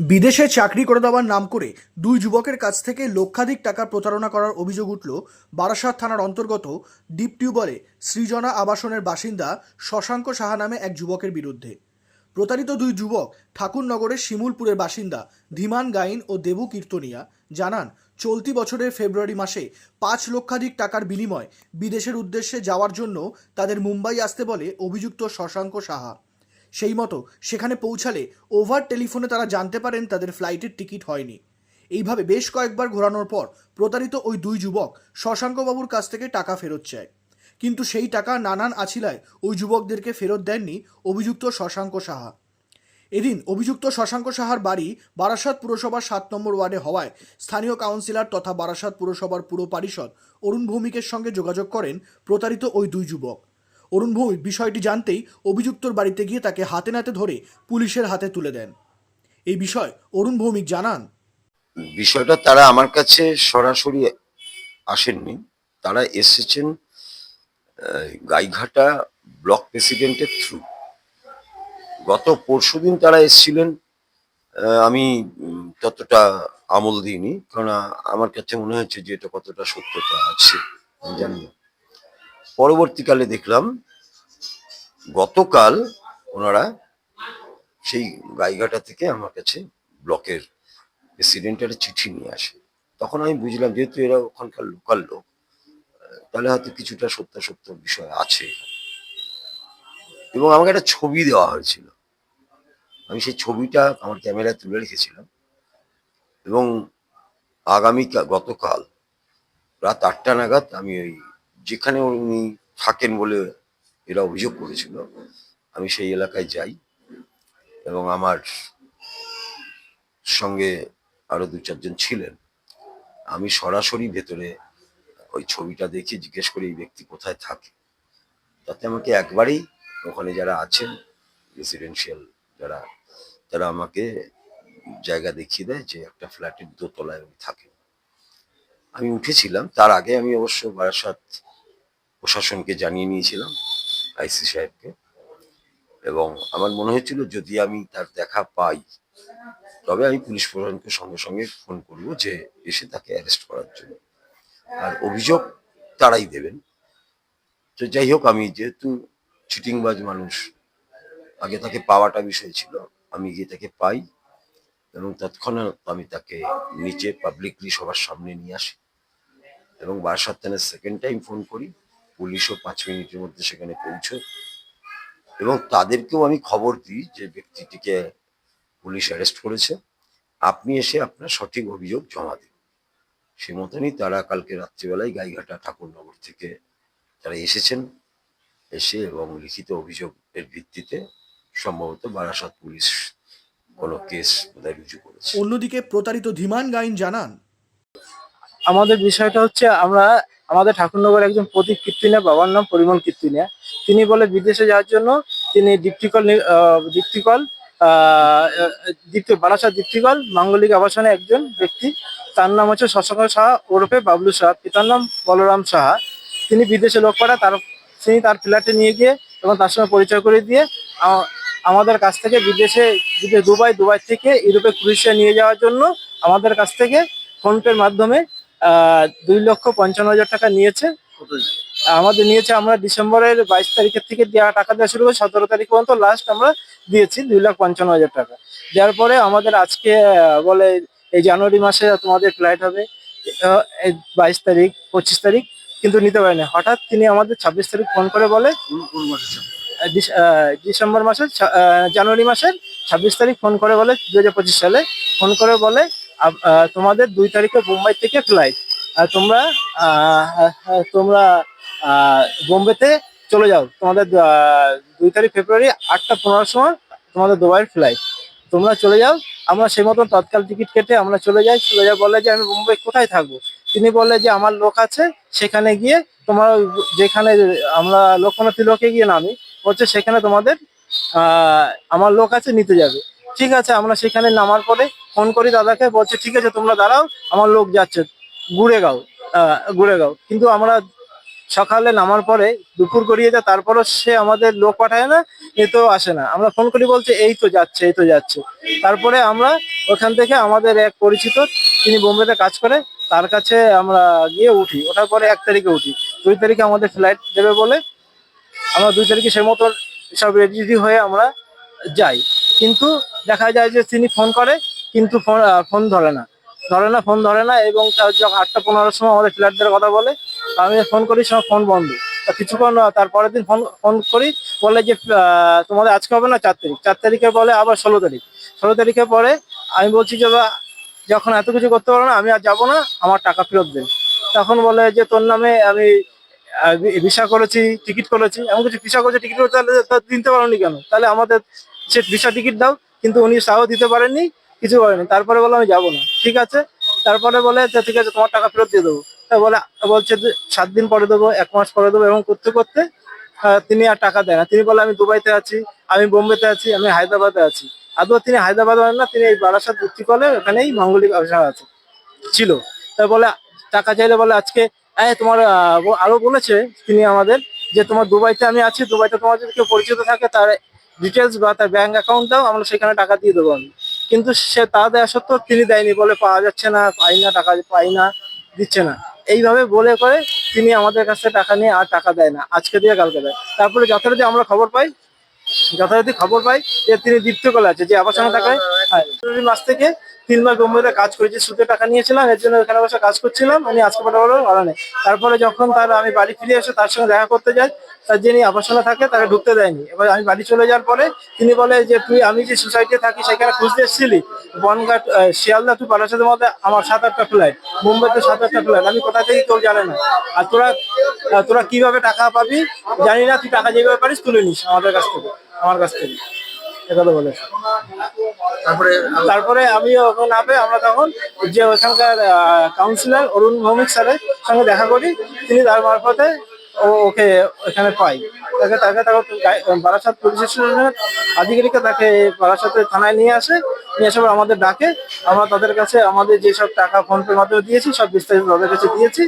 বিদেশে চাকরি করে দেওয়ার নাম করে দুই যুবকের কাছ থেকে লক্ষাধিক টাকা প্রতারণা করার অভিযোগ উঠল বারাসাত থানার অন্তর্গত ডিপ টিউবলে সৃজনা আবাসনের বাসিন্দা শশাঙ্ক সাহা নামে এক যুবকের বিরুদ্ধে। প্রতারিত দুই যুবক ঠাকুরনগরের শিমুলপুরের বাসিন্দা ধীমান গাইন ও দেবু কীর্তনিয়া জানান, চলতি বছরের ফেব্রুয়ারি মাসে পাঁচ লক্ষাধিক টাকার বিনিময় বিদেশের উদ্দেশ্যে যাওয়ার জন্য তাদের মুম্বাই আসতে বলে অভিযুক্ত শশাঙ্ক সাহা। সেই মতো সেখানে পৌঁছালে ওভার টেলিফোনে তারা জানতে পারেন তাদের ফ্লাইটের টিকিট হয়নি। এইভাবে বেশ কয়েকবার ঘোরানোর পর প্রতারিত ওই দুই যুবক শশাঙ্কবাবুর কাছ থেকে টাকা ফেরত চায়। কিন্তু সেই টাকা নানান আছিলায় ওই যুবকদেরকে ফেরত দেননি অভিযুক্ত শশাঙ্ক সাহা। এদিন অভিযুক্ত শশাঙ্ক সাহার বাড়ি বারাসাত পুরসভার সাত নম্বর ওয়ার্ডে হওয়ায় স্থানীয় কাউন্সিলর তথা বারাসাত পুরসভার পুর পারিষদ অরুণ ভৌমিকের সঙ্গে যোগাযোগ করেন প্রতারিত ওই দুই যুবক। অরুণ ভৌমিক বিষয়টি জানতেই অভিযুক্তর বাড়িতে গিয়ে তাকে হাতে নাতে ধরে পুলিশের হাতে তুলে দেন। এই বিষয় অরুণ ভৌমিক জানান। বিষয়টা তারা আমার কাছে সরাসরি আসেননি। তারা এসেছেন গাইঘাটা ব্লক প্রেসিডেন্টের থ্রু গত পরশুদিন তারা এসেছিলেন আমি ততটা আমল দিইনি। কারণ আমার কাছে মনে হয়েছে যে এটা কতটা সত্যতা আছে জানি না। পরবর্তীকালে দেখলাম গতকাল ওনারা সেই গাইঘাটা থেকে আমার কাছে ব্লকের প্রেসিডেন্টের চিঠি নিয়ে আসে। তখন আমি বুঝলাম যেহেতু এরা ওখানকার লোকাল লোক তাহলে হয়তো কিছুটা সত্য সত্য বিষয় আছে। এবং আমাকে একটা ছবি দেওয়া হয়েছিল। আমি সেই ছবিটা আমার ক্যামেরায় তুলে রেখেছিলাম। এবং আগামী গতকাল রাত আটটা নাগাদ আমি ওই যেখানে উনি থাকেন বলে এরা অভিযোগ করেছিল, আমি সেই এলাকায় যাই এবং আমার সঙ্গে আরও দু চারজন ছিলেন। আমি সরাসরি ভেতরে ওই ছবিটা দেখে জিজ্ঞেস করি, এই ব্যক্তি কোথায় থাকে? তাতে আমাকে একবারেই ওখানে যারা আছেন রেসিডেন্সিয়াল যারা, তারা আমাকে জায়গা দেখিয়ে দেয় যে একটা ফ্ল্যাটের দোতলায় উনি থাকেন। আমি উঠেছিলাম, তার আগে আমি অবশ্য বারাসাত প্রশাসনকে জানিয়ে নিয়েছিলাম, আইসি সাহেবকে। এবং আমার মনে হয়েছিল যদি আমি তার দেখা পাই, তবে আমি পুলিশ প্রশাসনকে সঙ্গে সঙ্গে ফোন করব যে এসে তাকে অ্যারেস্ট করার জন্য। আর অভিযোগ তারাই দেবেন। তো যাই হোক, আমি যেহেতু চিটিংবাজ মানুষ, আগে তাকে পাওয়াটা বিষয় ছিল, আমি গিয়ে তাকে পাই এবং তৎক্ষণাৎ আমি তাকে নিচে পাবলিকলি সবার সামনে নিয়ে আসি এবং বারাসাত থানার সেকেন্ড টাইম ফোন করি। পুলিশও পাঁচ মিনিটের মধ্যে সেখানে পৌঁছয়। এবং তাদেরকেও আমি খবর দিই যে ব্যক্তিটিকে পুলিশ অ্যারেস্ট করেছে। আপনি এসে আপনার সঠিক অভিযোগ জমা দিন। সে মতনই তারা কালকে রাত্রিবেলায় গাইঘাটা ঠাকুরনগর থেকে তারা এসেছেন। এসে এবং লিখিত অভিযোগের ভিত্তিতে সম্ভবত বারাসাত পুলিশ কোনো কেস বোধহয় রুজু করেছে। অন্যদিকে প্রতারিত ধীমান গাইন জানান আমাদের বিষয়টা হচ্ছে আমরা আমাদের ঠাকুরনগর একজন প্রদীপ কীর্তিনিয়া, বাবার নাম পরিমল কীর্তিনিয়া। তিনি বলে, বিদেশে যাওয়ার জন্য তিনি দীপ্তিকল দীপ্তিকল দীপ্তি, বারাসাত দীপ্তিকল, মাঙ্গলিক আবাসনে একজন ব্যক্তি। তার নাম হচ্ছে শশাঙ্ক সাহা ওরফে বাবলু সাহা। পিতার নাম বলরাম সাহা। তিনি বিদেশে লোক পাঠা তার, তিনি তার ফ্ল্যাটে নিয়ে গিয়ে এবং তার সঙ্গে পরিচয় করে দিয়ে আমাদের কাছ থেকে বিদেশে দুবাই দুবাই থেকে ইউরোপে ক্রুইশিয়া নিয়ে যাওয়ার জন্য আমাদের কাছ থেকে ফোনপের মাধ্যমে দুই লক্ষ পঞ্চান্ন হাজার টাকা নিয়েছে। আমাদের নিয়েছে আমরা ডিসেম্বরের বাইশ তারিখের থেকে দেওয়া টাকা দেওয়া শুরু করে সতেরো তারিখ পর্যন্ত লাস্ট আমরা দিয়েছি দুই লাখ পঞ্চান্ন হাজার টাকা। দেওয়ার পরে আমাদের আজকে বলে এই জানুয়ারি মাসে তোমাদের ফ্লাইট হবে বাইশ তারিখ পঁচিশ তারিখ কিন্তু নিতে পারেনি হঠাৎ তিনি আমাদের ছাব্বিশ তারিখ ফোন করে বলে ডিসেম্বর মাসের জানুয়ারি মাসের ছাব্বিশ তারিখ ফোন করে বলে দু হাজার পঁচিশ সালে ফোন করে বলে তোমাদের দুই তারিখে মুম্বাই থেকে ফ্লাইট তোমরা তোমরা বোম্বেতে চলে যাও। তোমাদের দুই তারিখ ফেব্রুয়ারি আটটা পনেরোর সময় তোমাদের দুবাইয়ের ফ্লাইট তোমরা চলে যাও। আমরা সেই মতন তৎকাল টিকিট কেটে আমরা চলে যাই। চলে যাই বলে যে, আমি বোম্বে কোথায় থাকব? তিনি বলে যে, আমার লোক আছে, সেখানে গিয়ে তোমার যেখানে আমরা লোকনাথী লোকে গিয়ে নামি বলছে সেখানে তোমাদের আমার লোক আছে, নিতে যাবে। ঠিক আছে, আমরা সেখানে নামার পরে ফোন করি দাদাকে, বলছে, ঠিক আছে, তোমরা দাঁড়াও, আমার লোক যাচ্ছে। গুড়েগাঁও গুড়েগাঁও। কিন্তু আমরা সকালে নামার পরে দুপুর গড়িয়ে যায়, তারপরও সে আমাদের লোক পাঠায় না, এ তো আসে না। আমরা ফোন করি, বলছে, এই তো যাচ্ছে, এই তো যাচ্ছে। তারপরে আমরা ওখান থেকে আমাদের এক পরিচিত, তিনি বোম্বেতে কাজ করে, তার কাছে আমরা গিয়ে উঠি। ওঠার পরে এক তারিখে উঠি। দুই তারিখে আমাদের ফ্লাইট দেবে বলে আমরা দুই তারিখে সেই মতো সব রেডি হয়ে আমরা যাই। কিন্তু দেখা যায় যে তিনি ফোন করে, কিন্তু ফোন ফোন ধরে না। ধরে না ফোন ধরে না এবং আটটা পনেরোর সময় আমাদের ফ্ল্যাট দেওয়ার কথা বলে আমি ফোন করি সময় ফোন বন্ধ। কিছুক্ষণ তারপরের দিন ফোন ফোন করি, বলে যে তোমাদের আজকে হবে না চার তারিখ? চার তারিখে বলে আবার ষোলো তারিখ। ষোলো তারিখে পরে আমি বলছি যে যখন এত কিছু করতে পারো না, আমি আর যাব না, আমার টাকা ফেরত দেন তখন বলে যে, তোর নামে আমি ভিসা করেছি, টিকিট করেছি। এমন কিছু ভিসা করেছি, টিকিট করেছি, তাহলে দিতে পারোনি কেন? তাহলে আমাদের সে ভিসা টিকিট দাও। কিন্তু উনি তাও দিতে পারেননি। কিছু করেনি। তারপরে বলে আমি যাব না। ঠিক আছে। তারপরে বলে "আচ্ছা, ঠিক আছে তোমার টাকা ফেরত দিয়ে দেবো। বলে বলছে যে সাত দিন পরে দেবো এক মাস পরে দেবো এবং করতে করতে তিনি আর টাকা দেয় না। তিনি বলে আমি দুবাইতে আছি আমি বোম্বেতে আছি আমি হায়দ্রাবাদে আছি। আদৌ তিনি হায়দ্রাবাদে হন না তিনি এই বারাসাত কলে ওখানেই মাঙ্গলিক ব্যবসা আছে ছিল। তাই বলে টাকা চাইলে বলে আজকে তোমার আরও বলেছে তিনি আমাদের যে তোমার দুবাইতে আমি আছি দুবাইতে তোমার যদি কেউ পরিচিত থাকে তার ডিটেলস বা তার ব্যাংক অ্যাকাউন্ট দাও আমরা সেখানে টাকা দিয়ে দেবো আমি। কিন্তু সে তা দেওয়া সত্ত্বেও তিনি দেয়নি বলে পাওয়া যাচ্ছে না পাই না টাকা পাই না দিচ্ছে না। এইভাবে বলে করে তিনি আমাদের কাছ টাকা নিয়ে আর টাকা দেয় না আজকে দিয়ে কালকে দেয়। তারপরে যথারীতি আমরা খবর পাই যথারীতি খবর পাই যে তিনি দীপ্ত কলে আছে যে আবাসনে টাকায় হ্যাঁ, মাস থেকে তিন মাস বোম্বেতে কাজ করেছি সুদে টাকা নিয়েছিলাম এর জন্য এখানে বসে কাজ করছিলাম আমি আজকে পাঠাবো নেই। তারপরে যখন তার আমি বাড়ি ফিরে এসে তার সঙ্গে দেখা করতে যাই তার যিনি আবাসনে থাকে তাকে ঢুকতে দেয়নি। এবার আমি বাড়ি চলে যাওয়ার পরে তিনি বলে যে তুই আমি যে সোসাইটিতে থাকি সেখানে খুঁজতে এসেছিলি। বনঘাট শিয়ালদা তুই বারাসাতের মধ্যে আমার সাত আটটা ফ্লাইট মুম্বাইতে সাত আটটা ফ্লাইট আমি কোথা থেকে কেউ জানে না। আর তোরা তোরা কীভাবে টাকা পাবি জানি না। তুই টাকা যেভাবে পারিস তুলে নিস আমাদের কাছ থেকে আমার কাছ থেকে। একথা বলে। তারপরে তারপরে আমি ওখানে না পেয়ে আমরা তখন যে ওখানকার কাউন্সিলর অরুণ ভৌমিক স্যারের সঙ্গে দেখা করি। তিনি তার মারফতে ওকে ওখানে পাই তাকে তাকে বারাসাত পুলিশ স্টেশনের আধিকারিকরা তাকে বারাসাতে থানায় নিয়ে আসে নিয়ে আসার পর আমাদের ডাকে আমরা তাদের কাছে আমাদের যেসব টাকা ফোন পের মাধ্যমে দিয়েছি সব বিস্তারিত তাদের কাছে দিয়েছি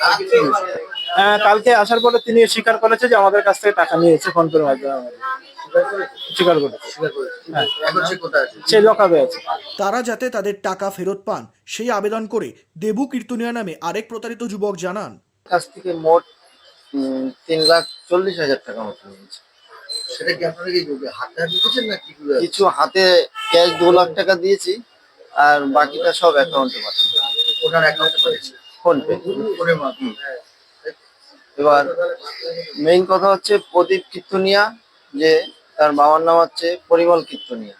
কালকে? আহ, কালকে আসার পরে তিনি স্বীকার করেছে যে আমাদের কাছ থেকে টাকা নিয়েছে ফোন পের মাধ্যমে আমাদের। স্বীকার করেছে। হ্যাঁ। এখন সে কোথায় আছে সেই লকাবে আছে তারা যাতে তাদের টাকা ফেরত পান সেই আবেদন করে দেবু কীর্তনিয়া নামে আরেক প্রতারিত যুবক জানান কাছ থেকে মোট তিন লাখ চল্লিশ হাজার টাকা মতো নিয়েছে সেটা কি আপনারা কি হাতে হাতে দিচ্ছেন না কি কিছু হাতে ক্যাশ দু লাখ টাকা দিয়েছি আর বাকিটা সব অ্যাকাউন্টে পাঠিয়ে ওনার অ্যাকাউন্টে করেছে ফোন পে। ফোনের মাধ্যমে হ্যাঁ। এবার মেইন কথা হচ্ছে প্রদীপ কীর্তনিয়া যে তার বাবার নাম হচ্ছে পরিমল কীর্তনিয়া।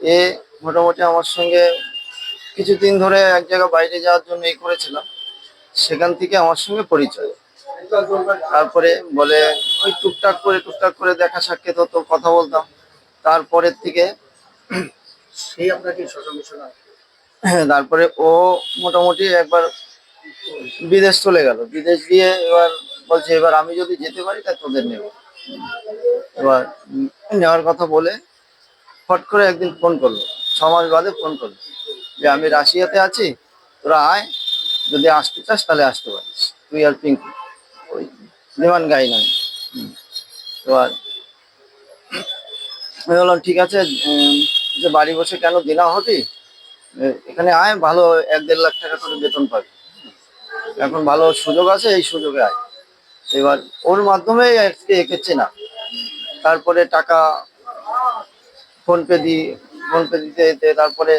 এ মোটামুটি আমার সঙ্গে কিছুদিন ধরে এক জায়গায় বাইরে যাওয়ার জন্য এই করেছিলাম। সেখান থেকে আমার সঙ্গে পরিচয়। তারপরে বলে ওই টুকটাক করে টুকটাক করে দেখা সাক্ষাৎ হতো কথা বলতাম। তারপরের থেকে সেই আপনাকে তারপরে ও মোটামুটি একবার বিদেশ চলে গেল। বিদেশ গিয়ে এবার বলছে এবার আমি যদি যেতে পারি তা তোদের নেব। এবার নেওয়ার কথা বলে ফট করে একদিন ফোন করল ছ মাস বাদে ফোন করল যে আমি রাশিয়াতে আছি তোরা আয় যদি আসতে চাস তাহলে আসতে পারিস। তুই আর পিঙ্কু। ওই বিমান গাই নয় এবার আমি বললাম, ঠিক আছে যে বাড়ি বসে কেন দিনা হবি? এখানে আয়, ভালো এক দেড় লাখ টাকা করে বেতন পাবি। এখন ভালো সুযোগ আছে, এই সুযোগে আয়। এবার ওর মাধ্যমে আজকে একে চেনা তারপরে টাকা ফোনপে দিই ফোন পে দিতে দিতে তারপরে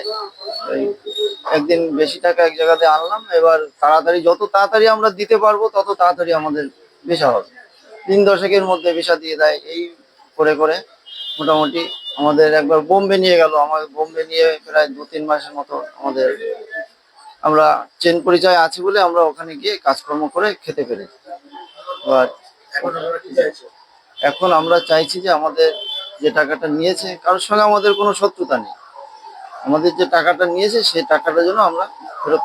একদিন বেশি টাকা এক জায়গাতে আনলাম এবার তাড়াতাড়ি যত তাড়াতাড়ি আমরা দিতে পারব তত তাড়াতাড়ি আমাদের ভিসা হবে। দিন দশেকের মধ্যে ভিসা দিয়ে দেয় এই করে করে মোটামুটি আমাদের একবার বোম্বে নিয়ে গেল। আমাদের বোম্বে নিয়ে প্রায় দু তিন মাসের মতো আমাদের আমরা চেন পরিচয় আছি বলে আমরা ওখানে গিয়ে কাজকর্ম করে খেতে পেরেছি। এবার এখন আমরা চাইছি যে আমাদের যে টাকাটা নিয়েছে কারোর সঙ্গে আমাদের কোনো শত্রুতা নেই। আমাদের যে টাকাটা নিয়েছে সেই টাকাটা যেন আমরা ফেরত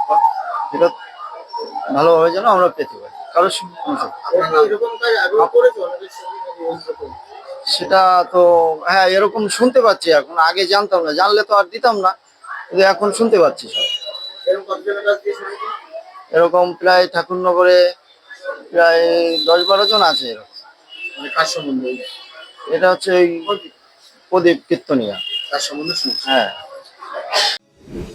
ফেরত ভালোভাবে যেন আমরা পেতে পারি। কারোর? সেটা তো হ্যাঁ এরকম শুনতে পাচ্ছি এখন। আগে জানতাম না জানলে তো আর দিতাম না কিন্তু এখন শুনতে পাচ্ছি সব। এরকম প্রায় ঠাকুরনগরে প্রায় দশ বারো জন আছে এরকম। মানে এটা হচ্ছে ওই প্রদীপ। কীর্তনিয়া। তার সম্বন্ধে হ্যাঁ।